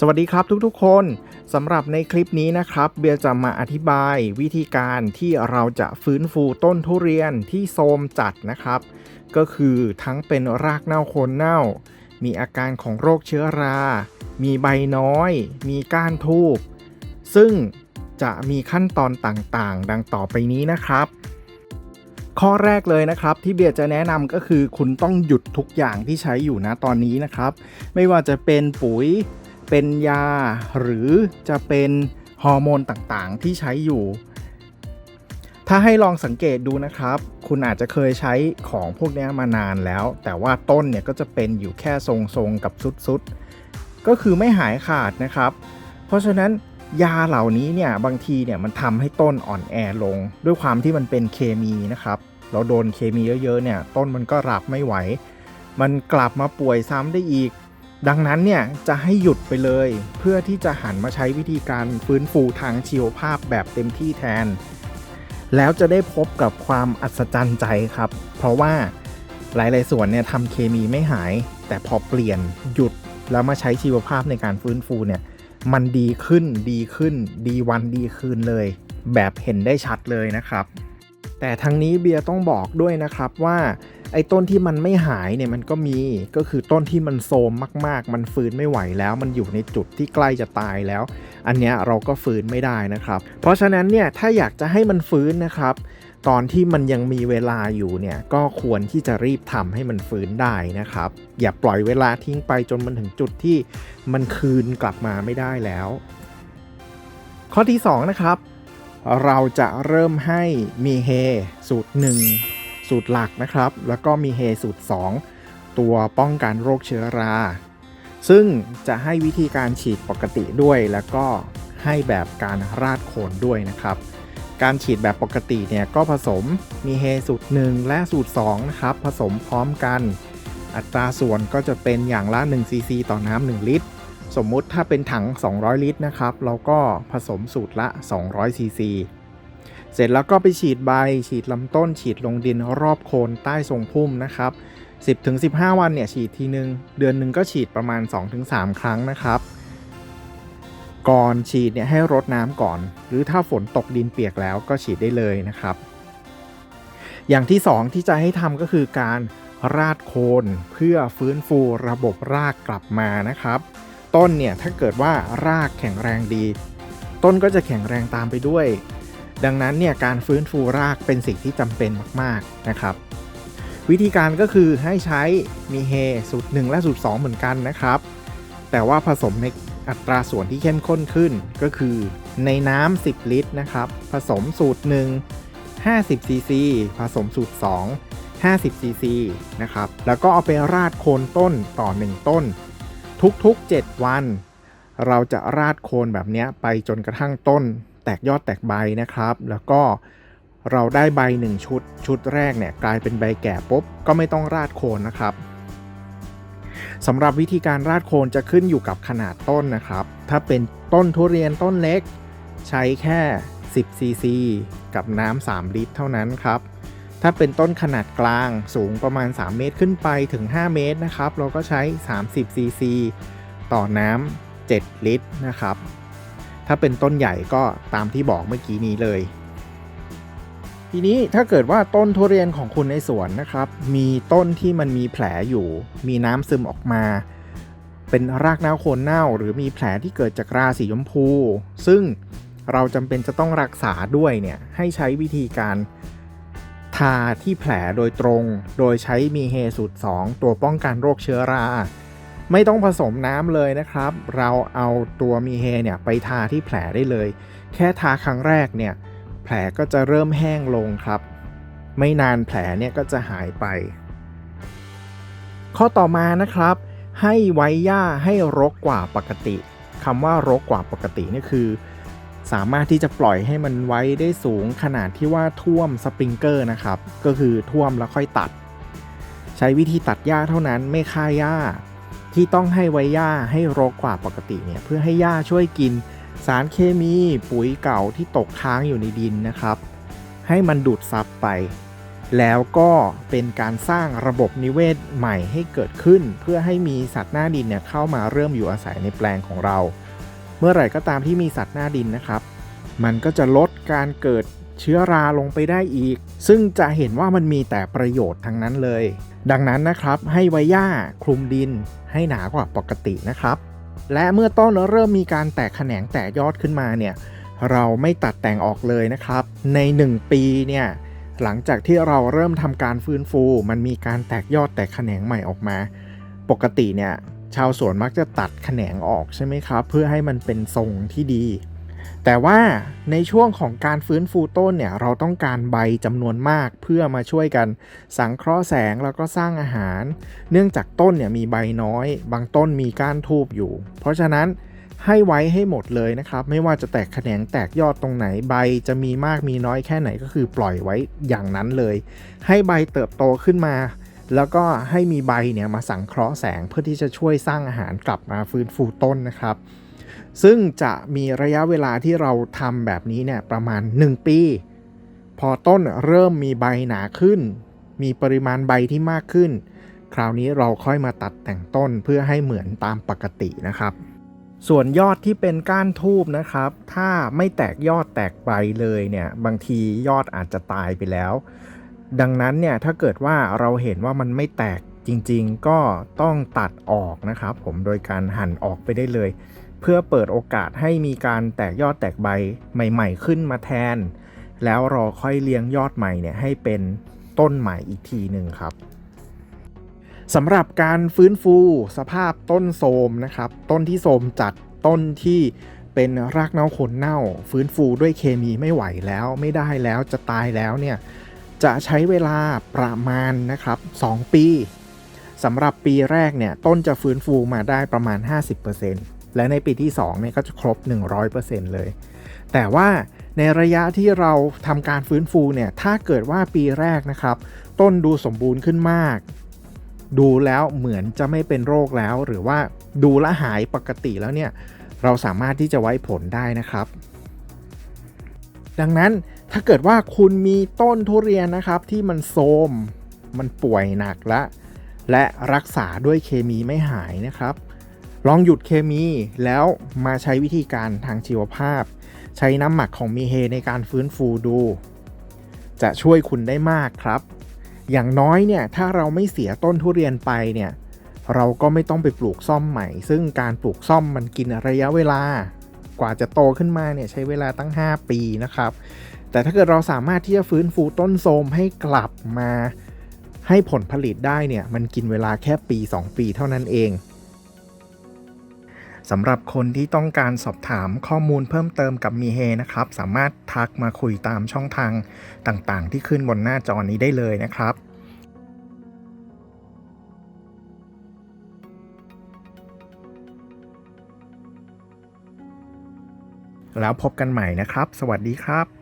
สวัสดีครับทุกๆคนสำหรับในคลิปนี้นะครับ เบียร์จะมาอธิบายวิธีการที่เราจะฟื้นฟูต้นทุเรียนที่โทมจัดนะครับ ก็คือทั้งเป็นรากเน่าโคนเน่า มีอาการของโรคเชื้อรา มีใบน้อย มีก้านทูบซึ่งจะมีขั้นตอนต่างๆ ดังต่อไปนี้นะครับ ข้อแรกเลยนะครับที่เบียร์จะแนะนำก็คือคุณต้องหยุดทุกอย่างที่ใช้อยู่นะตอนนี้นะครับ ไม่ว่าจะเป็นปุ๋ย เป็นยาหรือจะเป็นฮอร์โมนต่างๆ ที่ใช้อยู่ ถ้าให้ลองสังเกตดูนะครับ คุณอาจจะเคยใช้ของพวกนี้มานานแล้ว แต่ว่าต้นเนี่ยก็จะเป็นอยู่แค่ทรงๆกับสุดๆ ก็คือไม่หายขาดนะครับ เพราะฉะนั้นยาเหล่านี้เนี่ยบางทีเนี่ยมันทำให้ต้นอ่อนแอลง ด้วยความที่มันเป็นเคมีนะครับ เราโดนเคมีเยอะๆเนี่ยต้นมันก็รับไม่ไหว มันกลับมาป่วยซ้ำได้อีก ดังนั้นเนี่ยจะให้หยุดไปเลย เพื่อที่จะหันมาใช้วิธีการฟื้นฟูทางชีวภาพแบบเต็มที่แทน แล้วจะได้พบกับความอัศจรรย์ใจครับ เพราะว่าหลาย ๆ ส่วนเนี่ยทำเคมีไม่หาย แต่พอเปลี่ยนหยุดแล้วมาใช้ชีวภาพในการฟื้นฟูเนี่ยมันดีขึ้นดีขึ้น ดีวันดีคืนเลย แบบเห็นได้ชัดเลยนะครับ แต่ทั้งนี้เบียร์ต้องบอกด้วยนะครับว่า ไอ้ต้นที่มันไม่หายเนี่ยมันก็มีก็คือต้นที่มันโทรมมาก ๆ มันฟื้นไม่ไหวแล้ว มันอยู่ในจุดที่ใกล้จะตายแล้ว อันเนี้ยเราก็ฟื้นไม่ได้นะครับ เพราะฉะนั้นเนี่ยถ้าอยากจะให้มันฟื้นนะครับตอนที่มันยังมีเวลาอยู่เนี่ยก็ควรที่จะรีบทำให้มันฟื้นได้นะครับ อย่าปล่อยเวลาทิ้งไปจนมันถึงจุดที่มันคืนกลับมาไม่ได้แล้ว ข้อที่ 2 นะครับ เราจะเริ่มให้มีเฮสูตร 1 สูตรหลักนะครับ แล้วก็มีเฮสูตร 2 ตัวป้องกันโรคเชื้อรา ซึ่งจะให้วิธีการฉีดปกติด้วย แล้วก็ให้แบบการราดโคนด้วยนะครับ การฉีดแบบปกติเนี่ยก็ผสมมีเฮสูตร 1 และสูตร2นะครับผสมพร้อมกันอัตราส่วนก็จะเป็นอย่างละ1ซีซีต่อน้ำ1ลิตร สมมุติถ้าเป็นถัง 200 ลิตรนะครับ เราก็ผสมสูตรละ 200ซีซี เสร็จแล้วก็ไปฉีดใบ ฉีดลำต้น ฉีดลงดินรอบโคนใต้ทรงพุ่มนะครับ 10-15 วันเนี่ยฉีดทีนึง เดือนหนึ่งก็ฉีดประมาณ 2-3 ครั้งนะครับ ก่อนฉีดเนี่ยให้รดน้ำก่อน หรือถ้าฝนตกดินเปียกแล้วก็ฉีดได้เลยนะครับ อย่างที่ 2 ที่จะให้ทำก็คือการราดโคนเพื่อฟื้นฟูระบบรากกลับมานะครับ ต้นเนี่ยถ้าเกิดว่ารากแข็งแรงดี ต้นก็จะแข็งแรงตามไปด้วย ดังนั้นเนี่ยการฟื้นฟูรากเป็นสิ่งที่จำเป็นมากๆนะครับ วิธีการก็คือให้ใช้มีเฮสูตร1และสูตร2เหมือนกันนะครับ แต่ว่าผสมในอัตราส่วนที่เข้มข้นขึ้นก็คือในน้ำ 10 ลิตรนะครับ ผสมสูตร 1 50ซีซีผสมสูตร 2 50ซีซีนะครับ แล้วก็เอาไปราดโคนต้นต่อ 1 ต้น ทุกๆ 7 วัน เราจะราดโคนแบบนี้ไปจนกระทั่งต้น แตกยอดแตกใบนะครับ แล้วก็เราได้ใบ 1 ชุด ชุดแรกเนี่ยกลายเป็นใบแก่ปุ๊บก็ไม่ต้องราดโคนนะครับสำหรับวิธีการราดโคนจะขึ้นอยู่กับขนาดต้นนะครับ ถ้าเป็นต้นทุเรียนต้นเล็ก ใช้แค่ 10 ซีซี กับน้ำ 3 ลิตร เท่านั้นครับ ถ้าเป็นต้นขนาดกลางสูงประมาณ 3 เมตรขึ้นไปถึง 5 เมตรนะครับ เราก็ใช้ 30 ซีซี ต่อน้ำ 7 ลิตรนะครับ ถ้าเป็นต้นใหญ่ก็ตามที่บอกเมื่อกี้นี้เลย ทีนี้ถ้าเกิดว่าต้นทุเรียนของคุณในสวนนะครับ มีต้นที่มันมีแผลอยู่ มีน้ำซึมออกมา เป็นรากเน่าโคนเน่า หรือมีแผลที่เกิดจากราสีชมพู ซึ่งเราจำเป็นจะต้องรักษาด้วยเนี่ยให้ใช้วิธีการทาที่แผลโดยตรง โดยใช้มีเฮสูตร2ตัวป้องกันโรคเชื้อรา ไม่ต้องผสมน้ำเลยนะครับ เราเอาตัวมีเฮเนี่ยไปทาที่แผลได้เลย แค่ทาครั้งแรกเนี่ยแผลก็จะเริ่มแห้งลงครับ ไม่นานแผลเนี่ยก็จะหายไป ข้อต่อมานะครับ ให้ไว้หญ้าให้รกกว่าปกติคำว่ารกกว่าปกตินี่คือ สามารถที่จะปล่อยให้มันไว้ได้สูงขนาดที่ว่าท่วมสปริงเกอร์นะครับ ก็คือท่วมแล้วค่อยตัด ใช้วิธีตัดหญ้าเท่านั้นไม่ฆ่าหญ้า ที่ต้องให้ไว้หญ้าให้รกกว่าปกติเนี่ยเพื่อให้หญ้าช่วยกินสารเคมีปุ๋ยเก่าที่ตกค้างอยู่ในดินนะครับ ให้มันดูดซับไป แล้วก็เป็นการสร้างระบบนิเวศใหม่ให้เกิดขึ้น เพื่อให้มีสัตว์หน้าดินเนี่ยเข้ามาเริ่มอยู่อาศัยในแปลงของเรา เมื่อไหร่ก็ตามที่มีสัตว์หน้าดินนะครับ มันก็จะลดการเกิดเชื้อราลงไปได้อีก ซึ่งจะเห็นว่ามันมีแต่ประโยชน์ทั้งนั้นเลย ดังนั้นนะครับให้ไว้หญ้าคลุมดินให้หนากว่าปกตินะครับ และเมื่อต้นเริ่มมีการแตกแขนงแตกยอดขึ้นมาเนี่ยเราไม่ตัดแต่งออกเลยนะครับ ใน 1 ปีเนี่ยหลังจากที่เราเริ่มทำการฟื้นฟู มันมีการแตกยอดแตกแขนงใหม่ออกมา ปกติเนี่ยชาวสวนมักจะตัดแขนงออกใช่ไหมครับ เพื่อให้มันเป็นทรงที่ดี แต่ว่าในช่วงของการฟื้นฟูต้นเนี่ยเราต้องการใบจำนวนมากเพื่อมาช่วยกันสังเคราะห์แสงแล้วก็สร้างอาหาร เนื่องจากต้นเนี่ยมีใบน้อย บางต้นมีก้านทูบอยู่ เพราะฉะนั้นให้ไว้ให้หมดเลยนะครับ ไม่ว่าจะแตกแขนงแตกยอดตรงไหนใบจะมีมากมีน้อยแค่ไหนก็คือปล่อยไว้อย่างนั้นเลย ให้ใบเติบโตขึ้นมา แล้วก็ให้มีใบเนี่ยมาสังเคราะห์แสงเพื่อที่จะช่วยสร้างอาหารกลับมาฟื้นฟูต้นนะครับ ซึ่งจะมีระยะเวลาที่เราทำแบบนี้เนี่ยประมาณ 1 ปี พอต้นเริ่มมีใบหนาขึ้น มีปริมาณใบที่มากขึ้น คราวนี้เราค่อยมาตัดแต่งต้นเพื่อให้เหมือนตามปกตินะครับ ส่วนยอดที่เป็นก้านทูบนะครับ ถ้าไม่แตกยอดแตกใบเลยเนี่ยบางทียอดอาจจะตายไปแล้ว ดังนั้นเนี่ยถ้าเกิดว่าเราเห็นว่ามันไม่แตกจริงๆ ก็ต้องตัดออกนะครับ ผมโดยการหั่นออกไปได้เลย พื่อเปิดโอกาสให้มีการแตกยอดแตกใบใหม่ๆขึ้นมาแทน แล้วราค่อยเลี้ยงยอดใหม่เนี่ยให้เป็นต้นใหม่อีกทีหนึ่งครับสำหรับการฟื้นฟูสภาพต้นโทมนะครับ ต้นที่โทมจัดต้นที่เป็นรากเน่าขนเน่า ฟื้นฟูด้วยเคมีไม่ไหวแล้วไม่ได้แล้วจะตายแล้วเนี่ยจะใช้เวลาประมาณนะครับ 2 ปีสำหรับปีแรกเนี่ยต้นจะฟื้นฟูมาได้ประมาณ 50% และในปีที่2เนี่ยก็จะครบ 100%เลย แต่ว่าในระยะที่เราทำการฟื้นฟูเนี่ยถ้าเกิดว่าปีแรกนะครับ ต้นดูสมบูรณ์ขึ้นมาก ดูแล้วเหมือนจะไม่เป็นโรคแล้ว หรือว่าดูแลวหายปกติแล้วเนี่ยเราสามารถที่จะไว้ผลได้นะครับ ดังนั้นถ้าเกิดว่าคุณมีต้นทุเรียนนะครับที่มันโทรมมันป่วยหนักและและรักษาด้วยเคมีไม่หายนะครับ ลองหยุดเคมีแล้วมาใช้วิธีการทางชีวภาพ ใช้น้ำหมักของมีเฮในการฟื้นฟูดู จะช่วยคุณได้มากครับ อย่างน้อยเนี่ยถ้าเราไม่เสียต้นทุเรียนไปเนี่ยเราก็ไม่ต้องไปปลูกซ่อมใหม่ ซึ่งการปลูกซ่อมมันกินระยะเวลา กว่าจะโตขึ้นมาเนี่ยใช้เวลาตั้ง 5 ปีนะครับ แต่ถ้าเกิดเราสามารถที่จะฟื้นฟูต้นโทมให้กลับมาให้ผลผลิตได้เนี่ยมันกินเวลาแค่ปี 2 ปีเท่านั้นเอง สำหรับคนที่ต้องการสอบถามข้อมูลเพิ่มเติมกับมีเฮนะครับ สามารถทักมาคุยตามช่องทางต่างๆ ที่ขึ้นบนหน้าจอนี้ได้เลยนะครับแล้วพบกันใหม่นะครับ สวัสดีครับ